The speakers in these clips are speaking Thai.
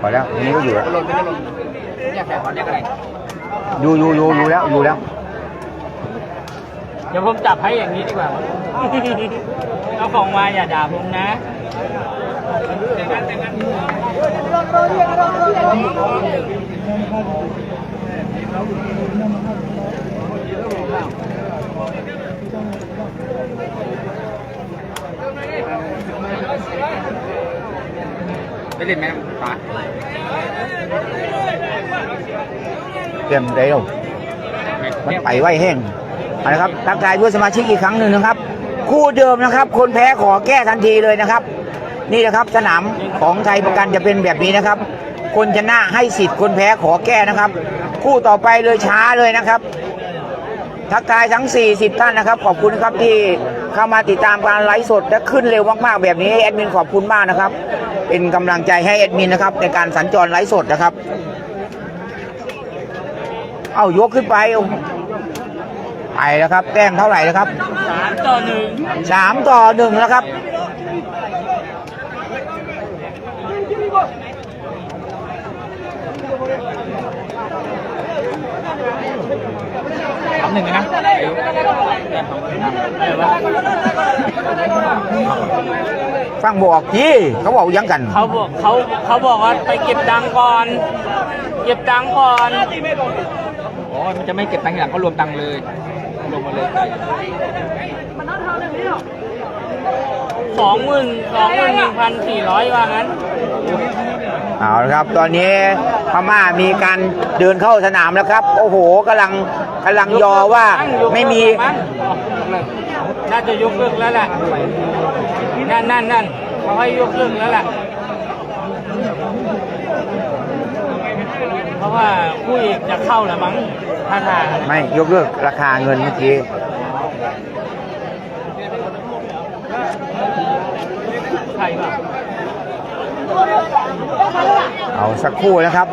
พอแล้วทีนี้ก็อยู่แล้วหล่นไปจะหล่นเนี่ยแผลขอนเนี่ยอะไรอยู่อยู่อยู่อยู่แล้วอยู่แล้ว เดี๋ยวผมจับให้อย่างนี้ดีกว่าเอาของมาอย่าด่าผมนะ ไปเล่นไหมป๋าเต็มได้แล้วมันไปไวแห้งเอาละครับทักทายเพื่อนสมาชิกอีกครั้งหนึ่งนะครับ คู่เดิมนะครับ คนแพ้ขอแก้ทันทีเลยนะครับ นี่นะครับสนามของไทยประกันจะเป็นแบบนี้นะครับ คนชนะให้สิทธิ์คนแพ้ขอแก้นะครับ คู่ต่อไปเลยช้าเลยนะครับ ทักทายทั้ง 40 ท่านนะครับ ขอบคุณครับที่เข้ามาติดตามการไลฟ์สดและขึ้นเร็วมากๆ แบบนี้แอดมินขอบคุณมากนะครับ เป็นกำลังใจให้แอดมินนะครับ ในการสัญจรไลฟ์สดนะครับ เอายกขึ้นไปเอาไปแล้วครับ แต้มเท่าไหร่แล้วครับสามต่อหนึ่งสามต่อหนึ่งแล้วครับ สาม หนึ่งเลยนะฟังบอกยี่เขาบอกยังกันเขาบอกเขาเขาบอกว่าไปเก็บตังค์ก่อน เก็บตังค์ก่อนอ๋อมันจะไม่เก็บตังค์ทีหลังเขารวมตังค์เลยรวมมาเลย สองหมื่นสองหมื่นหนึ่งพันสี่ร้อยว่างั้น เอาละครับ ตอนนี้พม่ามีการเดินเข้าสนามแล้วครับ โอ้โหกำลังกำลังยอว่าไม่มี น่าจะยกเลิกแล้วแหละนั่นนั่นนั่นเขาให้ยกเลิกแล้วแหละเพราะว่าคู่เอกจะเข้าแล้วมั้งท่าทางไม่ยกเลิกราคาเงินเมื่อกี้ ใช่ป่ะเอาสักครู่นะครับ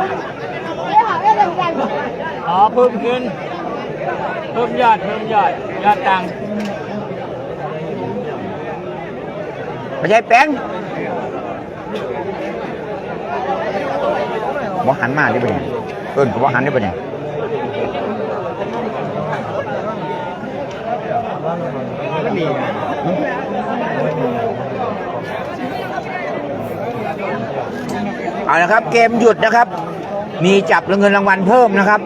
อ๋อเพิ่มเงินเพิ่มยอดเพิ่มยอดยอดตังค์ไม่ใช่แป้งบ่หันมาได้ปะเนี่ยเอิ้นก็บ่หันได้ปะเนี่ย เอาละครับ เกมหยุดนะครับ มีจับเงินรางวัลเพิ่มนะครับ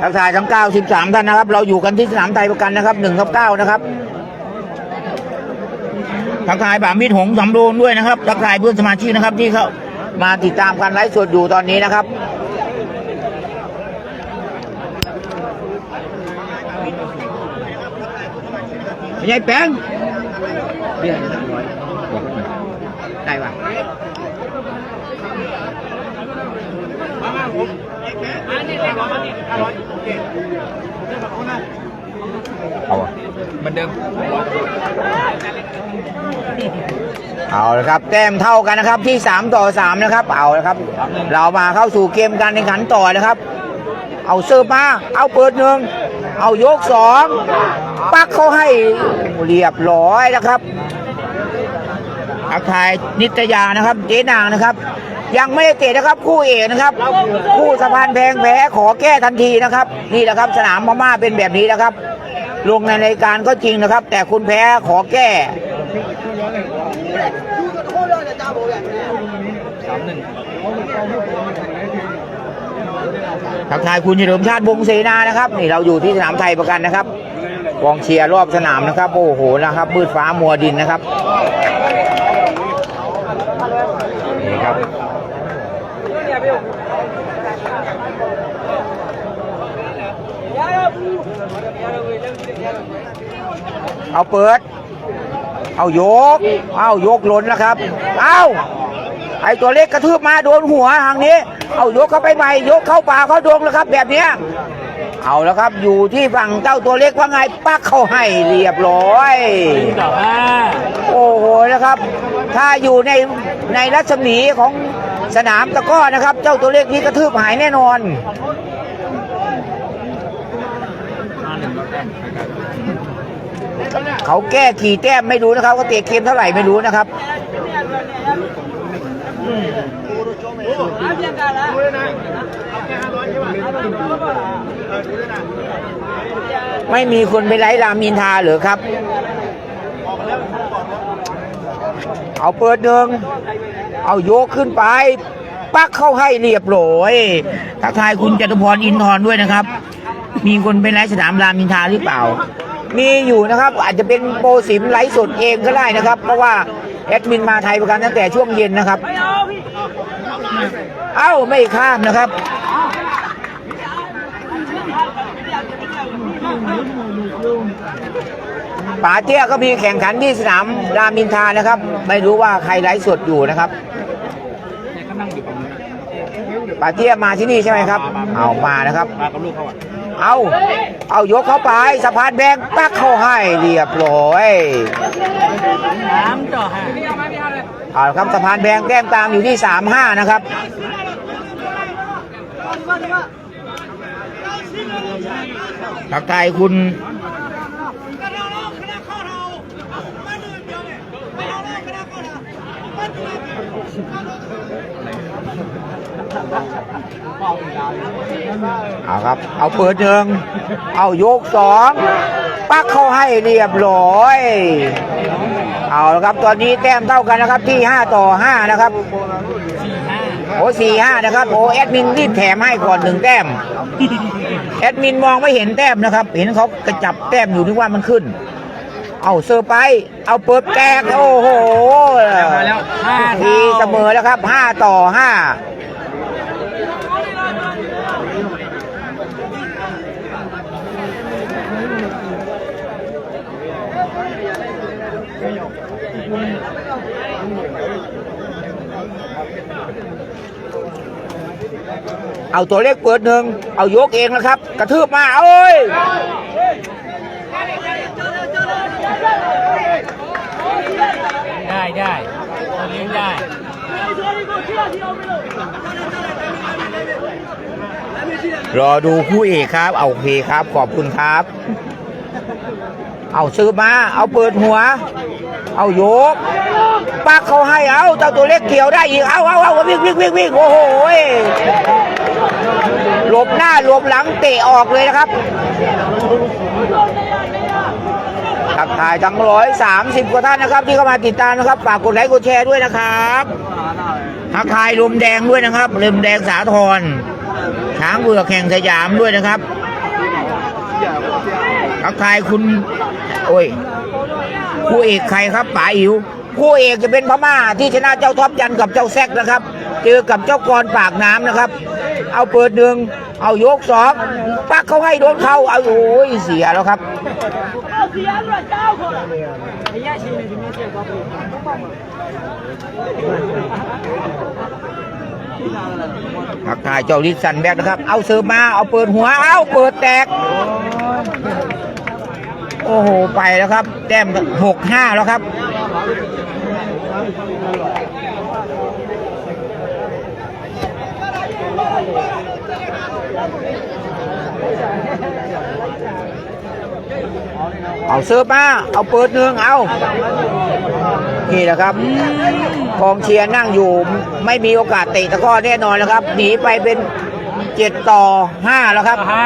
ทักทายทั้ง 93 ท่านนะครับ เราอยู่กันที่สนามไทยประกันนะครับ1ทับ9นะครับทักทายบ่ามิตรหงสำโรงด้วยนะครับทักทายเพื่อนสมาชิกนะครับ ที่เขามาติดตามการไลฟ์สดอยู่ตอนนี้นะครับไม่ใช่แป้งได้ปะ เอาอะเหมือนเดิมเอาละครับ แต้มเท่ากันนะครับที่ 3 ต่อ 3 นะครับ เอาละครับ เรามาเข้าสู่เกมการแข่งขันต่อนะครับ เอาเสิร์ฟมา เอาเปิดหนึ่งเอายกสองปักเขาให้เรียบร้อยนะครับทักทายนิตยานะครับ เจ๊นางนะครับ ยังไม่ได้เตะนะครับคู่เอกนะครับ คู่สะพานแพงแพ้ขอแก้ทันทีนะครับ นี่แหละครับสนามพม่าเป็นแบบนี้นะครับ ลงในรายการก็จริงนะครับ แต่คุณแพ้ขอแก้ทักทายคุณเฉลิมชาติวงเสนานะครับ นี่เราอยู่ที่สนามไทยประกันนะครับกองเชียร์รอบสนามนะครับ โอ้โหนะครับมืดฟ้ามัวดินนะครับนี่ครับ เอาเปิด เอายก เอายกหล้นแล้วครับ เอาไอตัวเล็กกระทืบมาโดนหัวทางนี้ เอายกเข้าไปใหม่ ยกเข้าป่าเข้าดงแล้วครับ แบบเนี้ยเอาแล้วครับอยู่ที่ฝั่งเจ้าตัวเล็กว่าไงปักเข้าให้เรียบร้อยโอ้โหนะครับ ถ้าอยู่ในในรัศมีของสนามตะก้อนะครับ เจ้าตัวเล็กนี้กระทืบหายแน่นอน เขาแก้กี่แต้มไม่รู้นะครับเขาเตะเกมเท่าไหร่ไม่รู้นะครับไม่มีคนไปไล่รามินทาหรือครับ เอาเปิดหนึ่งเอาโยกขึ้นไป ปักเข้าให้เรียบร้อยทักทายคุณจตุพรอินทร์ด้วยนะครับ มีคนไปไล่สนามรามอินทราหรือเปล่า มีอยู่นะครับ อาจจะเป็นโปรสิมไลฟ์สดเองก็ได้นะครับ เพราะว่าแอดมินมาไทยประกันตั้งแต่ช่วงเย็นนะครับ เอ้าไม่ข้ามนะครับ ป๋าเตี้ยก็มีแข่งขันที่สนามรามอินทรานะครับ ไม่รู้ว่าใครไลฟ์สดอยู่นะครับป๋าเตี้ยมาที่นี่ใช่ไหมครับ เอามานะครับ มากับลูกเขาอะ เอาเอายกเข้าไปสะพานแบงปักเข้าให้เรียบร้อยสามต่อห้าเอาครับสะพานแบงแต้มตามอยู่ที่สามห้านะครับทักทายคุณ เอาครับ เอาเปิดหนึ่งเอายกสองปักเข้าให้เรียบร้อย เอาละครับตอนนี้แต้มเท่ากันนะครับที่ 5 ต่อ 5 นะครับโอ้สี่ห้านะครับโอ้แอดมินรีบแถมให้ก่อนหนึ่งแต้มแอดมินมองไม่เห็นแต้มนะครับ เห็นเขากระจับแต้มอยู่นึกว่ามันขึ้น เอาเซอร์ไป เอาเปิดแตกโอ้โหมาแล้วห้าทีเสมอแล้วครับ5ต่อ5เอาตัวเลขเปิดหนึ่ง เอายกเองนะครับ กระทืบมาเอ้ย ได้ได้เลี้ยงได้ รอดูคู่เอกครับ เอาโอเคครับ ขอบคุณครับ เอาซื้อมา เอาเปิดหัว เอายก ปักเขาให้เอาเจ้าตัวเล็กเกี่ยวได้อีก เอาเอาเอาวิ่งวิ่งวิ่งวิ่งโอ้โหยหลบหน้าหลบหลังเตะออกเลยนะครับ ทักทายทั้งร้อยสามสิบกว่าท่านนะครับ ที่เข้ามาติดตามนะครับฝากกดไลค์กดแชร์ด้วยนะครับทักทายลมแดงด้วยนะครับลมแดงสาทรช้างเบือกแข่งสยามด้วยนะครับทักทายคุณ โอ้ยคู่เอกใครครับป๋าอิ๋วคู่เอกจะเป็นพม่าที่ชนะเจ้าท็อปยันกับเจ้าแซกนะครับ เจอกับเจ้ากรปากน้ำนะครับ เอาเปิดหนึ่งเอายกสองปักเขาให้โดนเขาเอาโอ้ยเสียแล้วครับ ทักทายเจ้าลิสันแบกนะครับ เอาเสิร์มา เอาเปิดหัว เอาเปิดแตก โอ้โห ไปแล้วครับ แต้มหกห้าแล้วครับ เอาเสิร์ฟมา เอาเปิดหนึ่งเอา นี่แหละครับกองเชียร์นั่งอยู่ไม่มีโอกาสเตะตะกร้อแน่นอนแล้วครับ หนีไปเป็นเจ็ดต่อห้าแล้วครับห้า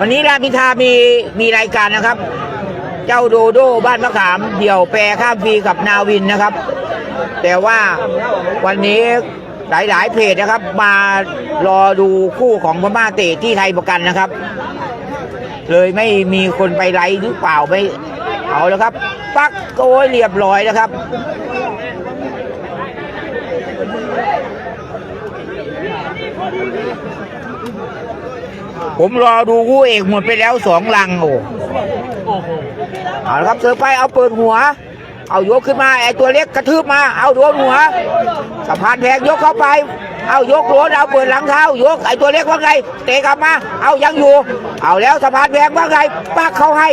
วันนี้รามอินทรามีมีรายการนะครับ เจ้าโดโดบ้านมะขาม เดี่ยวแปรข้ามฟรีกับนาวินนะครับ แต่ว่าวันนี้หลายๆเพจนะครับ มารอดูคู่ของพม่าเตะที่ไทยประกันนะครับ เลยไม่มีคนไปไลฟ์หรือเปล่าไม่เอาแล้วครับ ปักโกยเรียบร้อยแล้วครับผมรอดูคู่เอกหมดไปแล้วสองลังโอ้โอ้โหเอาละครับเสือไปเอาเปิดหัว เอายกขึ้นมาไอ้ตัวเล็กกระทืบมา เอาโดนหัวสะพานแพงยกเข้าไป เอายกโดนเอาเปิดหลังเท้ายกไอ้ตัวเล็กว่าไง เตะกลับมา เอายังอยู่ เอาแล้วสะพานแพงว่าไงปักเข้าให้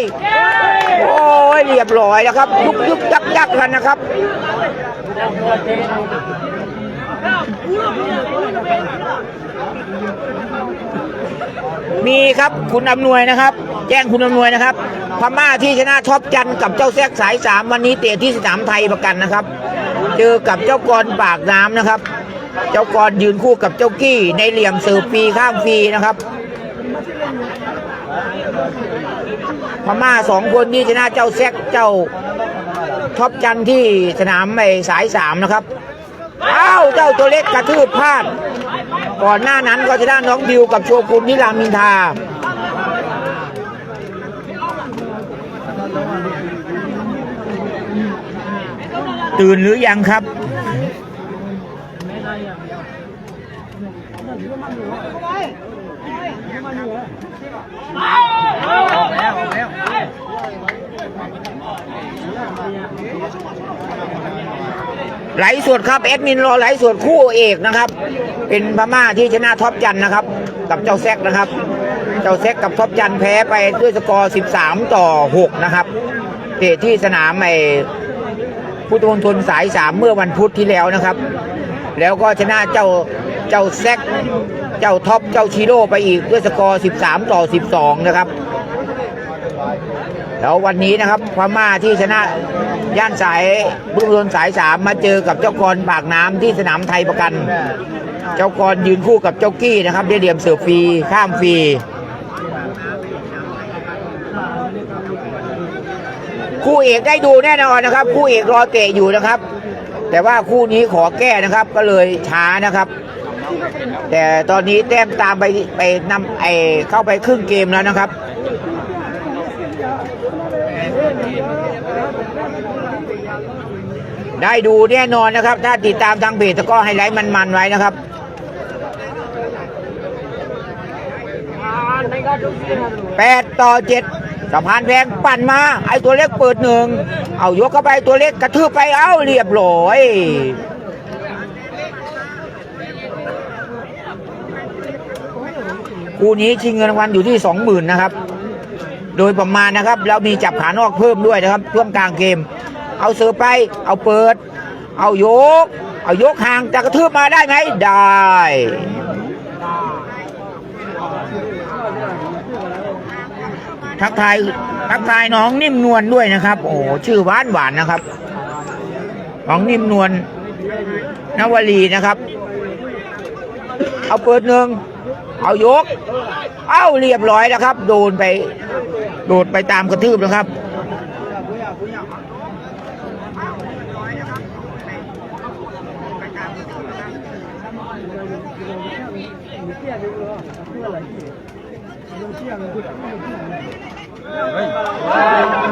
โอ้ยเรียบร้อยแล้วครับ ยุกยุกยักยักกันนะครับ มีครับคุณอำนวยนะครับ แจ้งคุณอำนวยนะครับ พม่าที่ชนะท็อปจันกับเจ้าแซกสายสามวันนี้เตะที่สนามไทยประกันนะครับ เจอกับเจ้ากรปากน้ำนะครับ เจ้ากรยืนคู่กับเจ้ากี้ในเหลี่ยมเสิร์ฟฟรีข้ามฟรีนะครับ พม่าสองคนที่ชนะเจ้าแซกเจ้าท็อปจันที่สนามไอสายสามนะครับอ้าวเจ้าตัวเล็กกระทืบพลาด ก่อนหน้านั้นก็ชนะน้องดิวกับโชกุนที่รามินทาตื่นหรือยังครับ ไหลฟ์สดครับแอดมินรอไหลฟ์สดคู่เอกนะครับ เป็นพม่าที่ชนะท็อปจันนะครับ กับเจ้าแซกนะครับ เจ้าแซกกับท็อปจันแพ้ไปด้วยสกอร์ 13 ต่อ 6 นะครับเตะที่สนามไอพุทธมณฑลสาย3เมื่อวันพุธที่แล้วนะครับ แล้วก็ชนะเจ้าเจ้าแซกเจ้าท็อปเจ้าชิโร่ไปอีกด้วยสกอร์ 13 ต่อ 12 นะครับ แล้ววันนี้นะครับพม่าที่ชนะย่านสายบุรีรัมย์สายสามมาเจอกับเจ้ากรปากน้ำที่สนามไทยประกัน เจ้ากรยืนคู่กับเจ้ากี้นะครับได้เหลี่ยมเสือฟรีข้ามฟรีคู่เอกได้ดูแน่นอนนะครับ คู่เอกรอเตะอยู่นะครับ แต่ว่าคู่นี้ขอแก้นะครับก็เลยช้านะครับ แต่ตอนนี้แต้มตามไปไปนำไอเข้าไปครึ่งเกมแล้วนะครับ ได้ดูแน่นอนนะครับ ถ้าติดตามทางเพจก็ไฮไลท์มันๆไว้นะครับแปดต่อเจ็ดสะพานแพงปั่นมา ไอ้ตัวเล็กเปิดหนึ่ง เอายกเข้าไปตัวเล็กกระทืบไปเอ้าเรียบร้อยคู่นี้ชิงเงินรางวัลอยู่ที่สองหมื่นนะครับ โดยประมาณนะครับแล้วมีจับขานอกเพิ่มด้วยนะครับช่วงกลางเกม เอาเสือร์ไป เอาเปิด เอายก เอายกห่างจะกระทืบมาได้ไหมได้ทักทายทักทายน้องนิ่มนวลด้วยนะครับ โอ้ชื่อหวานหวานนะครับ น้องนิ่มนวลนวลีนะครับ เอาเปิดหนึ่ง เอายก เอ้าเรียบร้อยแล้วครับ โดนไปโดดไปตามกระทืบนะครับ เ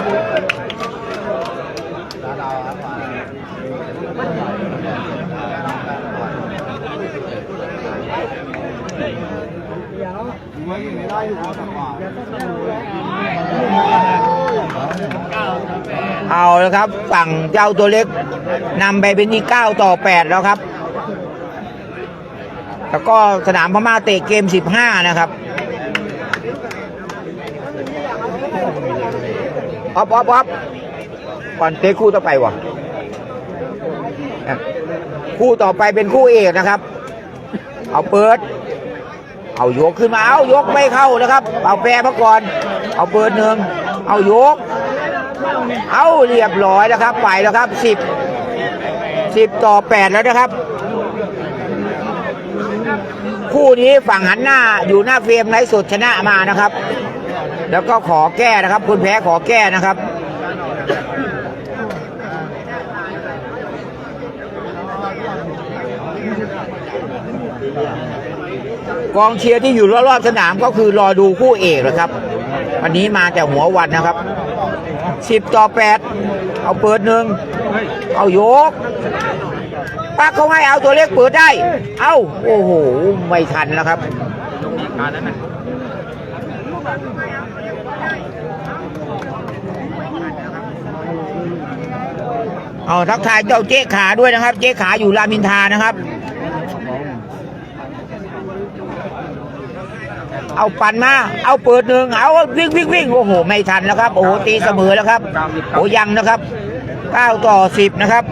เอาแล้วครับ ฝั่งเจ้าตัวเล็กนำไปเป็นที่9ต่อ8แล้วครับ แล้วก็สนามพม่าเตะเกม15นะครับออฟออฟออฟก่อนเตะคู่ต่อไปวะคู่ต่อไปเป็นคู่เอกนะครับ เอาเปิด เอายกขึ้นมา เอายกไม่เข้านะครับ เอาแปรมาก่อน เอาเปิดหนึ่งเอายก เอาเรียบร้อยแล้วครับ ไปแล้วครับสิบสิบต่อแปดแล้วนะครับ คู่นี้ฝั่งหันหน้าอยู่หน้าเฟรมไร้สุดชนะมานะครับ แล้วก็ขอแก้นะครับคุณแพ้ขอแก้นะครับ กองเชียร์ที่อยู่รอบๆสนามก็คือรอดูคู่เอกนะครับ วันนี้มาแต่หัววันนะครับสิบต่อแปดเอาเปิดหนึ่งเอายกปักเขาให้เอาตัวเล็กเปิดได้ เอาโอ้โหไม่ทันแล้วครับเอาทักทายเจ้าเจ๊ขาด้วยนะครับ เจ๊ขาอยู่รามินทานะครับ เอาปั่นมา เอาเปิดหนึ่งเอาวิ่งวิ่งวิ่งโอ้โห ไม่ทันแล้วครับ โอ้โหตีเสมอแล้วครับโอ้ยังนะครับเก้าต่อสิบนะครับ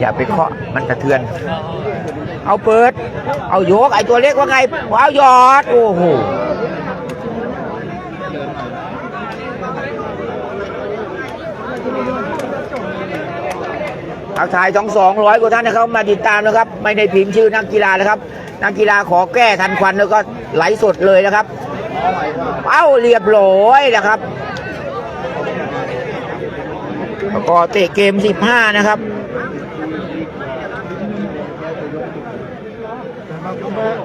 อย่าไปเคาะมันกระเทือน เอาเปิด เอาโยกไอตัวเล็กว่าไง เอาหยอด โอ้โห ทักทายสองสองร้อยกว่าท่านนะครับมาติดตามนะครับ ไม่ได้พิมพ์ชื่อนักกีฬานะครับ นักกีฬาขอแก้ทันควันแล้วก็ไหลสดเลยนะครับ เอ้าเรียบร้อยนะครับแล้วก็เตะเกม 15 นะครับ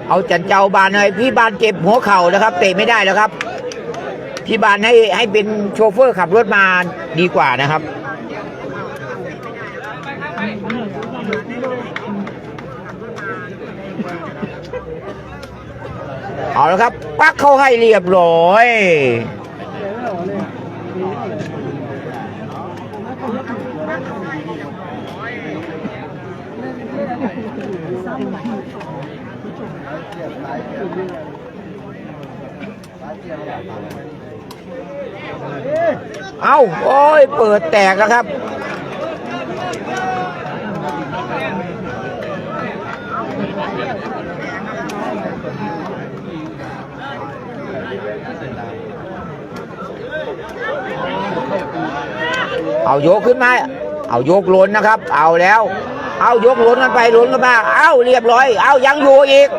เอาจันเจ้าบานเลยพี่บานเจ็บหัวเข่านะครับ เตะไม่ได้แล้วครับ พี่บานให้ให้เป็นโชเฟอร์ขับรถมาดีกว่านะครับ เอาละครับ ปักเข้าให้เรียบร้อย เอาโอ้ย เปิดแตกแล้วครับ เอาโยกขึ้นมา เอาโยกล้นนะครับ เอาแล้ว เอายกล้นกันไปล้นกันมาเอาเรียบร้อย เอายังอยู่อีก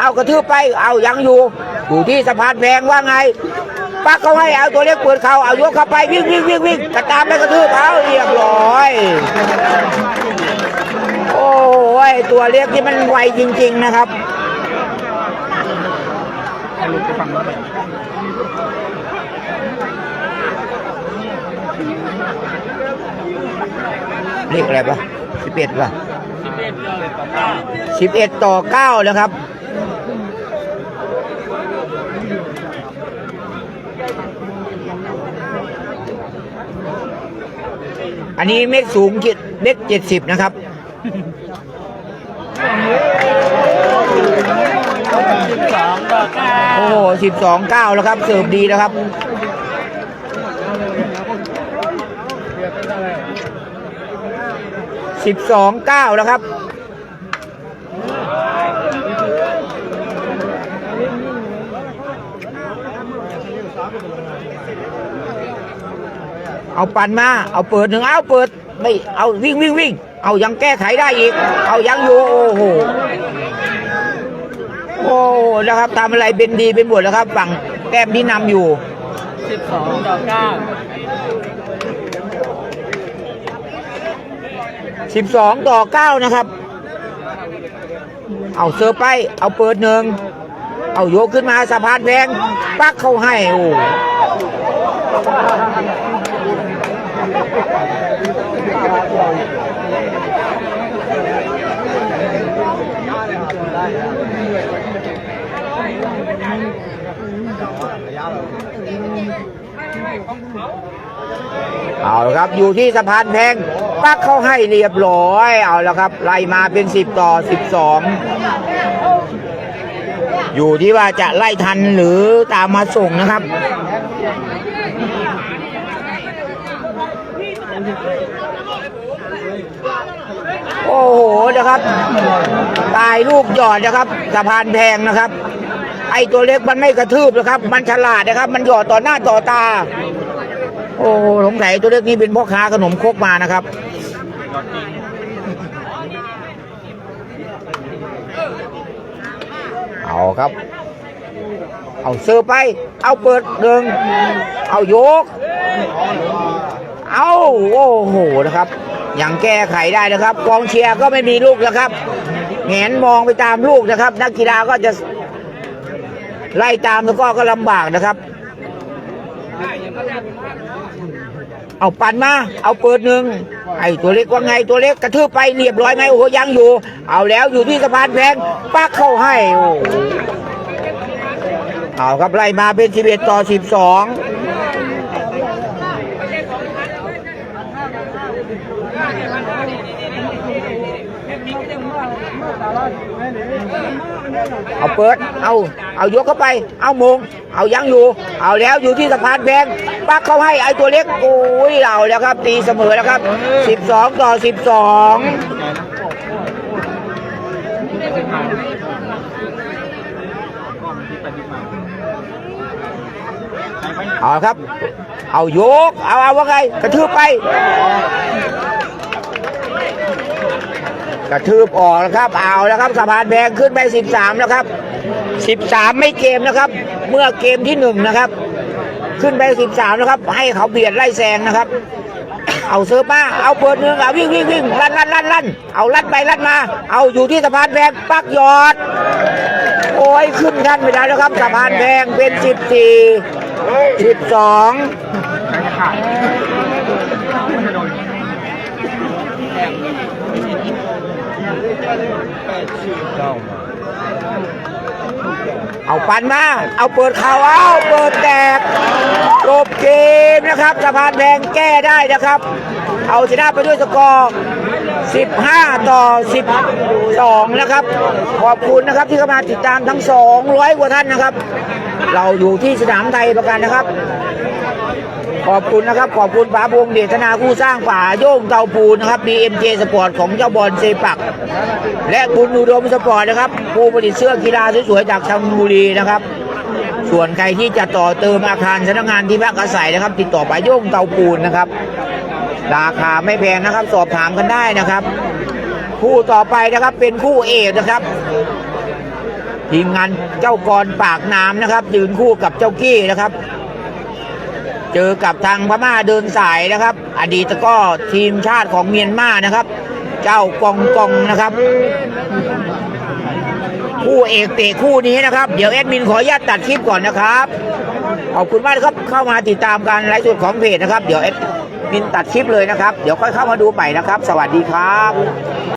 เอากระทืบไป เอายังอยู่ อยู่ที่สะพานแพงว่าไงปักเขาให้เอาตัวเล็กเปิดเขาเอายกเข้าไปวิ่งวิ่งวิ่งวิ่งกระตามไปกระทืบเอาเรียบร้อยโอ้ยตัวเล็กที่มันไวจริง ๆนะครับ ให้ลุกไปฝั่งนู้น เลยเลขอะไรปะสิบเอ็ดปะสิบเอ็ดต่อเก้าแล้วครับอันนี้เม็ดสูงเจ็ดเม็ดเจ็ดสิบนะครับสองต่อเก้าโอ้โหสิบสองเก้าแล้วครับ เสิร์ฟดีแล้วครับ สิบสองเก้าแล้วครับเอาปั่นมา เอาเปิดหนึ่งเอาเปิด ไม่ เอาวิ่งวิ่งวิ่ง เอายังแก้ไขได้อีก เอายังอยู่โอ้โห โอ้นะครับทำอะไรเป็นดีเป็นบวชแล้วครับ ฝั่งแก้มที่นำอยู่สิบสองต่อเก้า 12ต่อ9นะครับ เอาเซอร์ไปเอาเปิดหนึ่งเอาโยกขึ้นมาสะพานแพงปักเข้าให้โอ้เอาละครับอยู่ที่สะพานแพง ปักเขาให้เรียบร้อย เอาละครับ ไล่มาเป็น10ต่อ12องอยู่ที่ว่าจะไล่ทันหรือตามมาส่งนะครับ โอ้โหนะครับ ตายลูกหยอดนะครับสะพานแพงนะครับ ไอตัวเล็กมันไม่กระทืบนะครับ มันฉลาดนะครับ มันหยอดต่อหน้าต่อตา อ้สงสัยตัวเล็กนี้เป็นพ่อค้าขนมโคกมานะครับ เอาครับ เอาเสือไป เอาเปิดหนึ่งเอาโยก เอาโอ้โหนะครับ ยังแก้ไขได้นะครับ กองเชียร์ก็ไม่มีลูกนะครับแงนมองไปตามลูกนะครับ นักกีฬาก็จะไล่ตามแล้วก็ก็ลำบากนะครับ เอาปันมา เอาเปิดหนึ่งไอ้ตัวเล็กว่าไงตัวเล็กกระทืบไปเรียบร้อยไหมโอ้โหยังอยู่ เอาแล้วอยู่ที่สะพานแพงปักเข้าให้โอ้เอาครับไล่มาเป็น11ต่อ12เเอาเปิด เอาเอายกเข้าไป เอามง เอายังอยู่ เอาแล้วอยู่ที่สะพานแพงปักเขาให้ไอ้ตัวเล็กโอ้ยเอาแล้วครับ ตีเสมอแล้วครับ 12 ต่อ 12เอาครับ เอายก เอาเอาว่าไงกระทืบไป กระทืบออกแล้วครับ เอาแล้วครับสะพานแพงขึ้นไป 13 แล้วครับ 13 ไม่เกมนะครับ เมื่อเกมที่หนึ่งนะครับ ขึ้นไป 13นะครับ ให้เขาเบียดไล่แซงนะครับ เอาเซิร์ฟมาเอาเปิดหนึ่งเอาวิ่งวิ่งวิ่งลั่นลั่นลั่นลั่นเอาลั่นไปลั่นมา เอาอยู่ที่สะพานแพงปักยอด โอ้ยขึ้นขั้นไม่ได้แล้วครับสะพานแพงเป็น 14 12 เอาปันมา เอาเปิดเข่าเอาเปิดแตกจบเกมนะครับสะพานแดงแก้ได้นะครับ เอาชนะไปด้วยสกอร์15 ต่อ 12 นะครับ ขอบคุณนะครับที่เข้ามาติดตามทั้ง 200 กว่าท่านนะครับ เราอยู่ที่สนามไทยประกันนะครับ ขอบคุณนะครับ ขอบคุณป๋าพงเดชนาผู้สร้างป่าโย่งเตาปูนนะครับ BMJ สปอร์ตของเจ้าบอลเซปัก และคุณอุดมสปอร์ตนะครับ ผู้ผลิตเสื้อกีฬาสวยๆจากชลบุรีนะครับ ส่วนใครที่จะต่อเติมอาคารสำนักงานที่พักอาศัยนะครับ ติดต่อป๋าโย่งเตาปูนนะครับ ราคาไม่แพงนะครับ สอบถามกันได้นะครับ คู่ต่อไปนะครับเป็นคู่เอกนะครับทีมงานเจ้ากรปากน้ำนะครับยืนคู่กับเจ้ากี้นะครับ เจอกับทางพม่าเดินสายนะครับ อดีตก็ทีมชาติของเมียนมานะครับ เจ้ากองกองนะครับ คู่เอกเตะคู่นี้นะครับ เดี๋ยวแอดมินขออนุญาตตัดคลิปก่อนนะครับขอบคุณมากครับเข้ามาติดตามการไลฟ์สดของเพจนะครับ เดี๋ยวแอดมินตัดคลิปเลยนะครับ เดี๋ยวค่อยเข้ามาดูใหม่นะครับ สวัสดีครับ